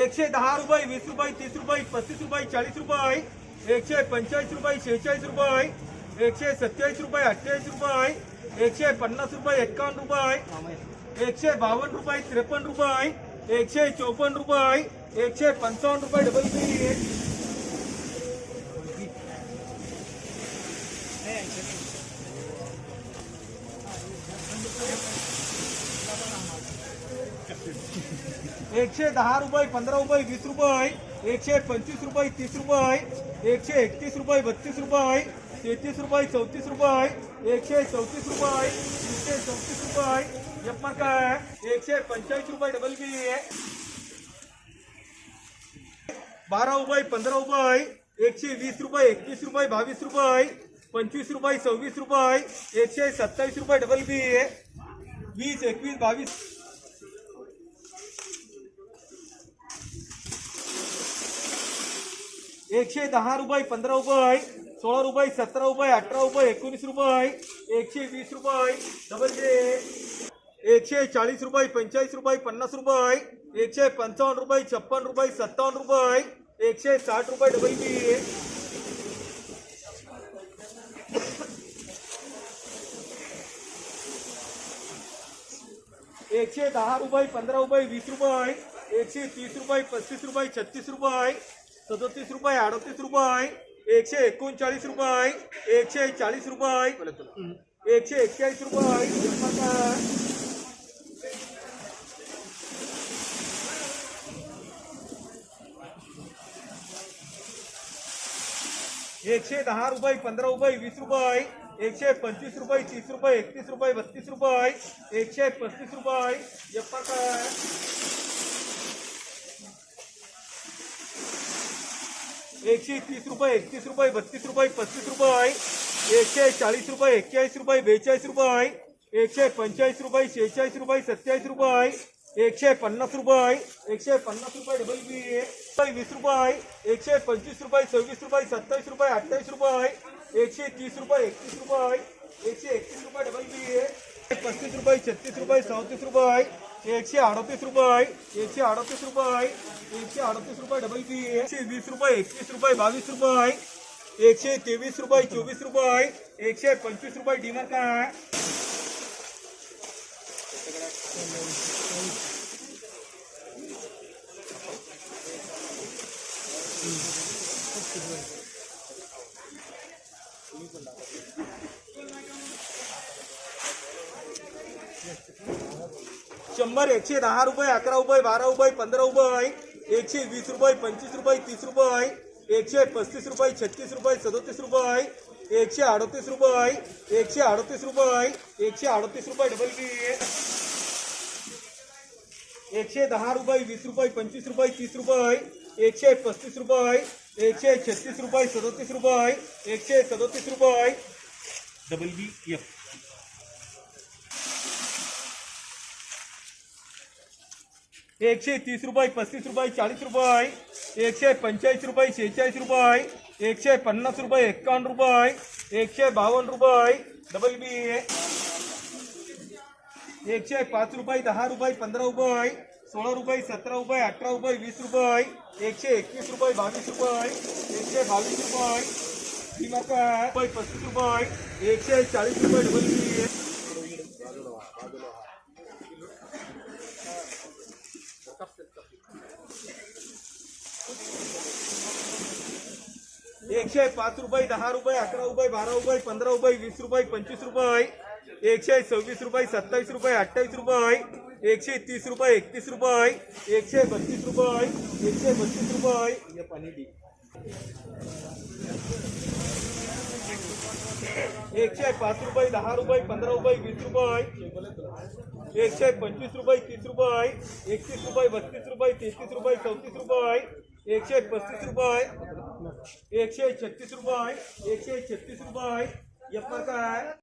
एकशे दहा रुपये वीस रुपये, तीस रुपये पस्तीस रुपये चाळीस रुपये एकशे पंचेचाळीस रुपये शेहेचाळीस रुपये एकशे सत्तेचाळीस रुपये अठ्ठेचाळीस रुपये एकशे पन्नास रुपये एक्कावन्न रुपये एकशे बावन्न रुपये त्रेपन्न रुपये एकशे चौपन्न रुपये एकशे पंचावन्न रुपये डबल बी एकशे दहा रुपये, पंधरा रुपये, वीस रुपये, एकशे पंचवीस रुपये, तीस रुपये, एकशे एकतीस रुपये, बत्तीस रुपये, तेहतीस रुपये, चौतीस रुपये, एकशे चौतीस रुपये एकशे चौतीस रुपये. यप्पा काय एकशे पंचेचाळीस रुपये डबल बी बारा रुपये, पंधरा रुपये, एकशे वीस रुपये एकवीस रुपये, बावीस रुपये, पंचवीस रुपये, सव्वीस रुपये, एकशे सत्तावीस रुपये डबल बी वीस, एकवीस, बावीस. एकशे दहा रुपये, पंधरा रुपये सोळा रुपये, सतरा रुपये, अठरा रुपये, एकोणीस रुपये एकशे वीस रुपये डबल जे एकशे चाळीस रुपये, पंचेचाळीस रुपये, पन्नास रुपये एकशे पंचावन्न रुपये, छप्पन रुपये, सत्तावन्न रुपये एकशे साठ रुपये डबल बी एकशे दहा रुपये, पंधरा रुपये, वीस रुपये एकशे तीस रुपये, पस्तीस रुपये, छत्तीस रुपये सदोतीस रुपये अडतीस रुपये एकशे एकोणचाळीस रुपये एकशे चाळीस रुपये एकशे एक्केचाळीस रुपये. एकशे दहा रुपये पंधरा रुपये वीस रुपये एकशे पंचवीस रुपये तीस रुपये एकतीस रुपये बत्तीस रुपये एकशे पस्तीस रुपये. एकशे तीस रुपये, एकतीस रुपये, बत्तीस रुपये, पस्तीस रुपये एकशे चाळीस रुपये एक्केचाळीस रुपये, बेचाळीस रुपये एकशे पंचेचाळीस रुपये, शेहेचाळीस रुपये सत्तेचाळीस रुपये एकशे पन्नास रुपये एकशे पन्नास रुपये डबल बी वीस रुपये एकशे पंचवीस रुपये, सव्वीस रुपये, सत्तावीस रुपये, अठ्ठावीस रुपये एकशे तीस रुपये, एकतीस रुपये एकशे एकतीस रुपये डबल बी पस्तीस रुपये, छत्तीस रुपये चौतीस रुपये एकशे अडतीस रुपये एकशे अडतीस रुपये एकशे अडतीस रुपये डबल बी एकशे वीस रुपये एकवीस रुपये, बावीस रुपये एकशे तेवीस रुपये चोवीस रुपये एकशे पंचवीस रुपये डिनर काय शंभर, एकशे दहा रुपये, अकरा रुपये, बारा रुपये, पंधरा रुपये एकशे वीस रुपये, पंचवीस रुपये, तीस रुपये एकशे पस्तीस रुपये, छत्तीस रुपये, सदोतीस रुपये एकशे अडतीस रुपये एकशे अडतीस रुपये एकशे अडतीस रुपये डबल बी एकशे दहा रुपये, वीस रुपये, पंचवीस रुपये, तीस रुपये एकशे पस्तीस रुपये एकशे छत्तीस रुपये, सदोतीस रुपये एकशे सदोतीस रुपये डबल बी एफ़ एकशे तीस रुपये पस्तीस रुपये चाळीस रुपये एकशे पंचेचाळीस रुपये शेहेचाळीस रुपये एकशे पन्नास रुपये एक्कावन्न रुपये एकशे बावन्न रुपये, डबल बी एकशे पाच रुपये दहा रुपये पंधरा रुपये सोळा रुपये सतरा रुपये अठरा रुपये वीस रुपये एकशे एकवीस रुपये, बावीस रुपये एकशे बावीस रुपये पस्तीस रुपये एकशे चाळीस रुपये, डबल बी। एकशे पाच रुपये दहा रुपये अकरा रुपये बारा रुपये पंधरा रुपये वीस रुपये पंचवीस रुपये एकशे सव्वीस रुपये सत्तावीस रुपये अठ्ठावीस रुपये एकशे तीस रुपये एकतीस रुपये एकशे बत्तीस रुपये एकशे बत्तीस रुपये पाणी डी एकशे पाच रुपये दहा रुपये पंधरा रुपये वीस रुपये एकशे पंचवीस रुपये, तीस रुपये एकतीस रुपये, बत्तीस रुपये, तेहतीस रुपये, चौतीस रुपये एकशे पस्तीस रुपये एकशे छत्तीस रुपये एकशे छत्तीस रुपये का काय?